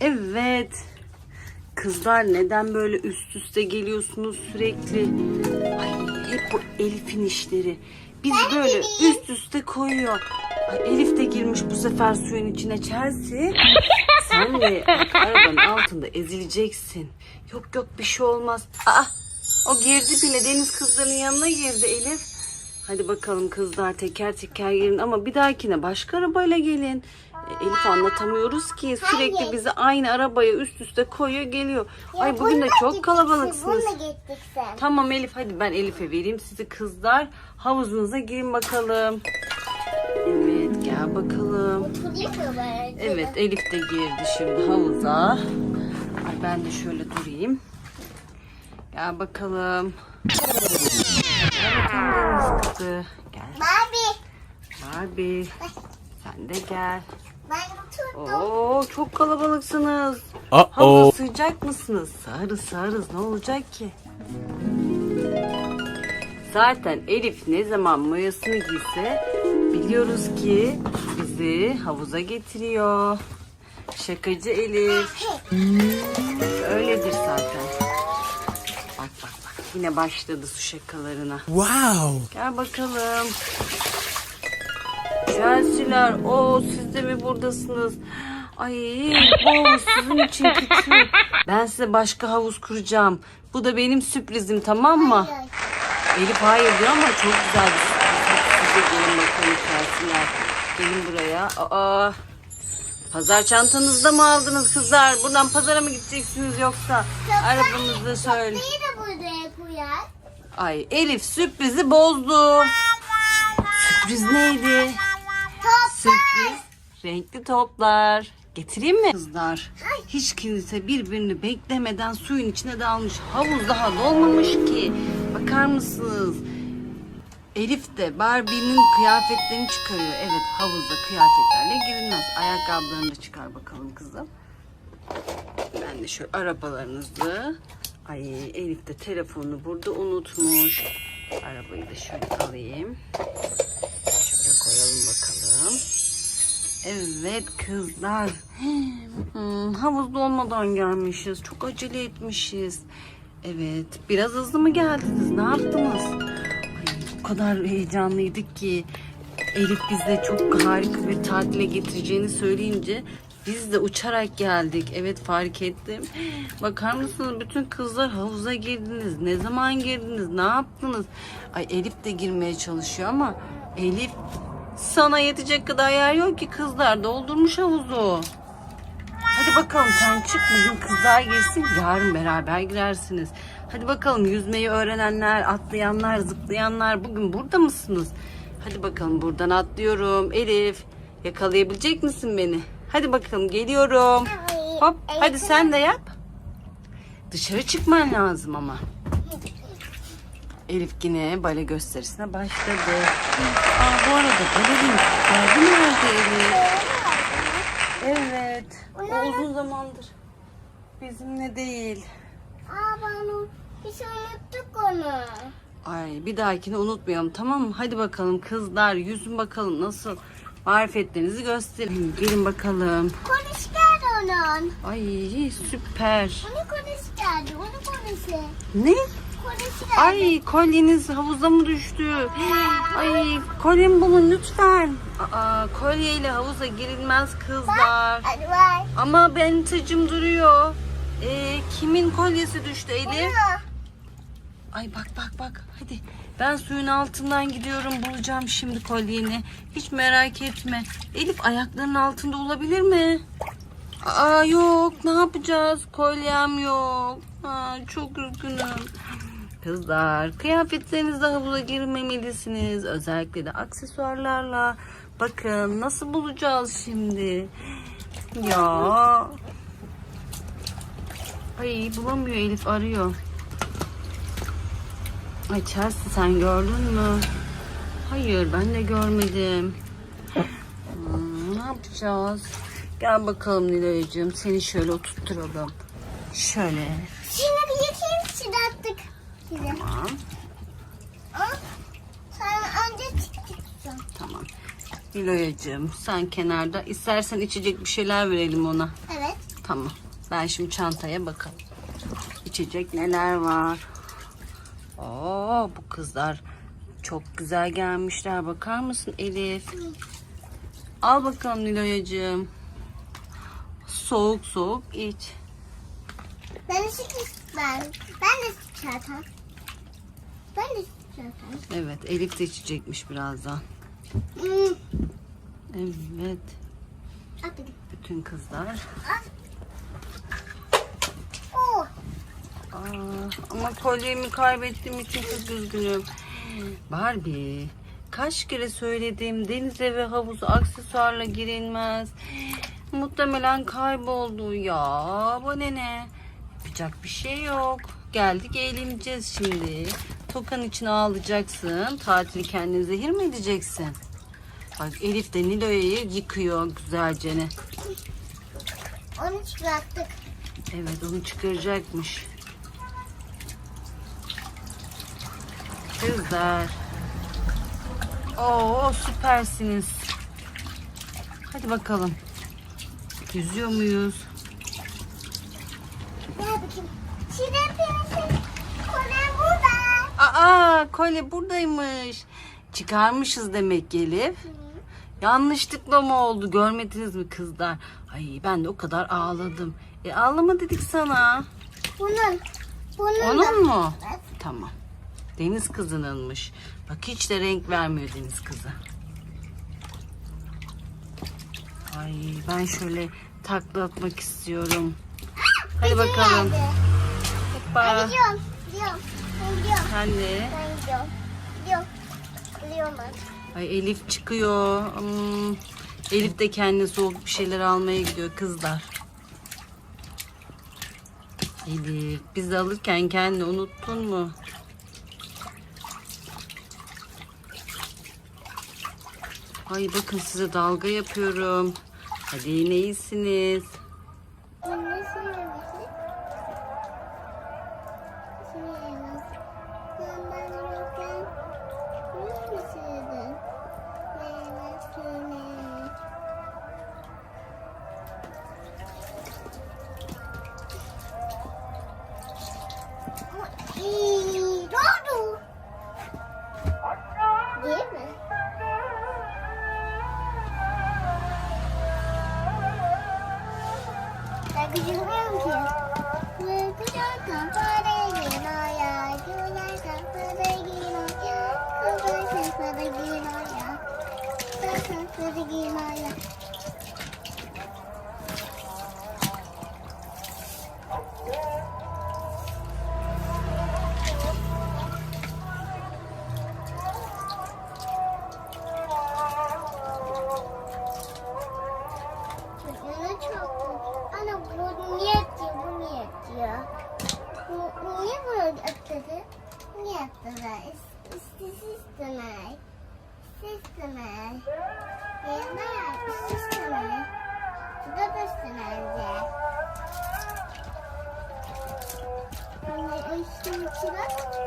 Evet. Kızlar neden böyle üst üste geliyorsunuz sürekli? Ay hep bu Elif'in işleri. Biz böyle üst üste koyuyor. Ay, Elif de girmiş bu sefer suyun içine Chelsea. Sen de bak, arabanın altında ezileceksin. Yok yok bir şey olmaz. Aa, o girdi bile deniz kızlarının yanına girdi Elif. Hadi bakalım kızlar teker teker gelin ama bir dahakine başka arabayla gelin. E, Elif anlatamıyoruz ki sürekli Hayır. bizi aynı arabaya üst üste koyuyor geliyor. Ay bugün de bununla çok gittik, kalabalıksınız. Bununla gittik sen. Tamam Elif hadi ben Elif'e vereyim sizi kızlar. Havuzunuza girin bakalım. Evet gel bakalım. Oturayım mı ben? Evet Elif de girdi şimdi havuza. Ay ben de şöyle durayım. Gel bakalım. Deniz kızı. Gel Barbie. Barbie. Sen de gel. Oo çok kalabalıksınız. Uh-oh. Havuza sığacak mısınız? Sığarız sığarız ne olacak ki? Zaten Elif ne zaman mayasını giyse biliyoruz ki bizi havuza getiriyor. Şakacı Elif. Öyledir zaten. Yine başladı su şakalarına. Wow. Gel bakalım. Chelsea'ler, o siz de mi buradasınız? Ay bu havuz sizin için küçük. Ben size başka havuz kuracağım. Bu da benim sürprizim tamam mı? Elif hayır diyor ama çok güzel bir sürpriz. Hadi Siz de gelin bakalım Chelsea'ler. Gelin buraya. Aa, pazar çantanızda mı aldınız kızlar? Buradan pazara mı gideceksiniz yoksa? Arabanızda şöyle. Koyar? Ay Elif sürprizi bozdu. Sürpriz neydi? Top. Sürpriz renkli toplar. Getireyim mi? Kızlar hiç kimse birbirini beklemeden suyun içine dalmış. Havuz daha dolmamış ki. Bakar mısınız? Elif de Barbie'nin kıyafetlerini çıkarıyor. Evet havuzda kıyafetlerle girilmez. Ayakkabılarını da çıkar bakalım kızım. Ben de şu arabalarınızı. Ay Elif de telefonu burada unutmuş. Arabayı da şöyle alayım. Şöyle koyalım bakalım. Evet kızlar. Hmm, havuzda olmadan gelmişiz. Çok acele etmişiz. Evet. Biraz hızlı mı geldiniz? Ne yaptınız? Ay, o kadar heyecanlıydık ki. Elif bize çok harika bir tatile getireceğini söyleyince biz de uçarak geldik. Evet fark ettim. Bakar mısınız bütün kızlar havuza girdiniz. Ne zaman girdiniz? Ne yaptınız? Ay Elif de girmeye çalışıyor ama Elif sana yetecek kadar yer yok ki kızlar doldurmuş havuzu. Hadi bakalım sen çık bugün kızlar girsin yarın beraber girersiniz. Hadi bakalım yüzmeyi öğrenenler, atlayanlar, zıplayanlar bugün burada mısınız? Hadi bakalım buradan atlıyorum. Elif yakalayabilecek misin beni? Hadi bakalım geliyorum. Hop hadi sen de yap. Dışarı çıkman lazım ama. Elif yine bale gösterisine başladı. Aa, bu arada balerin geldi nerede Elif? Evet. O uzun zamandır bizimle değil. Aa ben o- biz unuttuk onu. Ay bir dahakine unutmayalım tamam mı? Hadi bakalım kızlar yüzün bakalım nasıl marifetlerinizi gösterin. Gelin bakalım. Konuş geldi onun. Ay süper. Onu konuş geldi. Onu konuşu. Ne? Konuş geldi. Ay kolyeniz havuza mı düştü? Ay kolyemi bulun lütfen. Aa, kolyeyle havuza girilmez kızlar. Hadi var. Ama benim tacım duruyor. Ee, kimin kolyesi düştü Elif? Ay bak bak bak hadi. Ben suyun altından gidiyorum bulacağım şimdi kolyeni. Hiç merak etme. Elif ayaklarının altında olabilir mi? Aa yok ne yapacağız? Kolyem yok. Aa, çok üzgünüm. Kızlar kıyafetlerinizle havuza girmemelisiniz. Özellikle de aksesuarlarla. Bakın nasıl bulacağız şimdi? Ya. Ay bulamıyor Elif arıyor. Ay Chelsea sen gördün mü? Hayır ben de görmedim. Hmm, ne yapacağız? Gel bakalım Nilay'cığım seni şöyle oturtturalım. Şöyle. Şimdi bir yıkayayım çıdattık. Tamam. Sen önce çıkacaksın. Tamam. Niloyacığım sen kenarda. İstersen içecek bir şeyler verelim ona. Evet. Tamam. Ben şimdi çantaya bakalım. İçecek neler var? Oo bu kızlar çok güzel gelmişler. Bakar mısın Elif? Al bakalım Niloyacığım. Soğuk soğuk iç. Ben süt ben. Ben de zaten. Ben de zaten. Evet Elif de içecekmiş birazdan. Hmm. Evet. Bütün kızlar. Al. Oo. Aa, ama kolyemi kaybettiğim için çok üzgünüm. Barbie, kaç kere söyledim denize ve havuza aksesuarla girilmez. Muhtemelen kayboldu ya. Bu ne ne? Yapacak bir şey yok. Geldik eğleneceğiz şimdi. Tokan için ağlayacaksın. Tatili kendine zehir mi edeceksin? Bak Elif de Nilo'yu yıkıyor güzelce. Onu çıkarttık. Evet onu çıkaracakmış. Kızlar. Oo süpersiniz. Hadi bakalım. Yüzüyor muyuz? Gel bakayım. Şirin prenses. Konem burada. Aa kolye buradaymış. Çıkarmışız demek ki Elif. Yanlışlıkla mı oldu görmediniz mi kızlar? Ay ben de o kadar ağladım. E ağlama dedik sana. Bunun. Bunun da. Onun mu? Evet. Tamam. Deniz kızınınmış. Bak hiç de renk vermiyor deniz kızı. Ay ben şöyle takla atmak istiyorum. Hadi bakalım. Hoppa. Gidiyorum. Gidiyorum. Gidiyorum. Sen de. Ben gidiyorum. Gidiyorum. Gidiyorum ben. Ay Elif çıkıyor. Hmm, Elif de kendine soğuk bir şeyler almaya gidiyor kızlar. Elif biz de alırken kendini unuttun mu? Ay bakın size dalga yapıyorum. Hadi yine iyisiniz. Ben 산불을 일어야 유나 산불을 일어야 산불을 일어야 산불을 일어야 da da